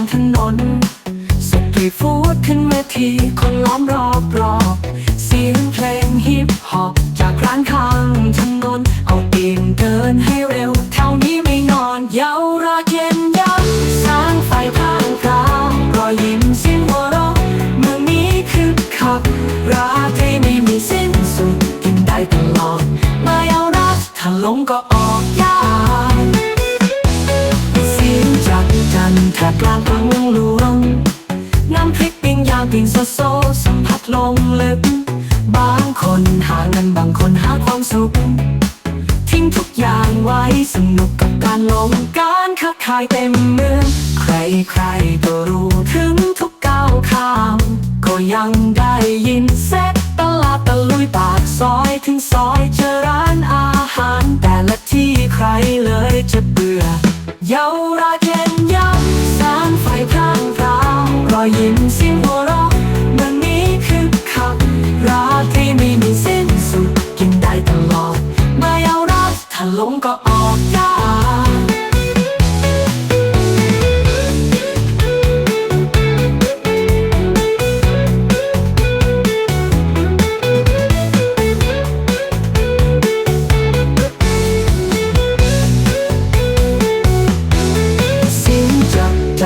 างถนนสตรีฟูดขึ้นเวทีคนล้อมรอบรอบเสียงเพลงฮิปฮอปจากร้านข้างถนนเอาตีนเดินให้เร็วแถวนี้ไม่นอนเยาวราเย็นยับสร้างไฟข้างกลางรอยยิ้มสิ้นหัวเราะเมืองนี้คึกขับ ราตรีไม่มีสิ้นสุดกินได้ตลอดมาเอารักถ้าลงก็ออกันทร์แทบกลางกรุงหลวง น้ำพริกปิ้งย่างปิ้งโซโซสัมผัสลงลึก บางคนหาเงินบางคนหาความสุข ทิ้งทุกอย่างไว้สนุกกับการลงการค้าขายเต็มเมือง ใครใครๆก็รู้ถึงทุกก้าวข้าม ก็ยังได้ยินเซ็ตตลาดตะลุยปากซอยถึงซอยเจอร้านอาหาร แต่ละที่ใครเลยจะเบื่อ เยาวราชเย็นยำแสงไฟพรางพราวรอยยิ้มเสียงหัว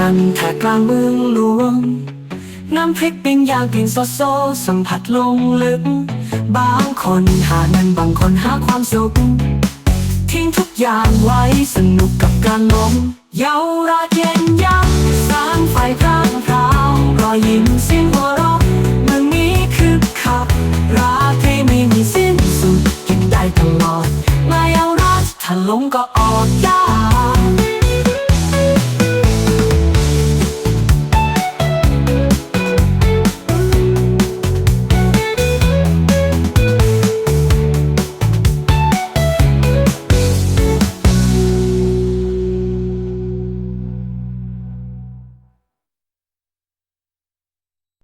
จากจันทร์แทกกลางเมืองหลวง น้ำพริกปิ้งย่างกลิ่นโซโซสัมผัสลงลึก บางคนหาเงินบางคนหาความสุข ทิ้งทุกอย่างไว้สนุกกับการลงเยาวราชเย็นยักสร้างไฟพระ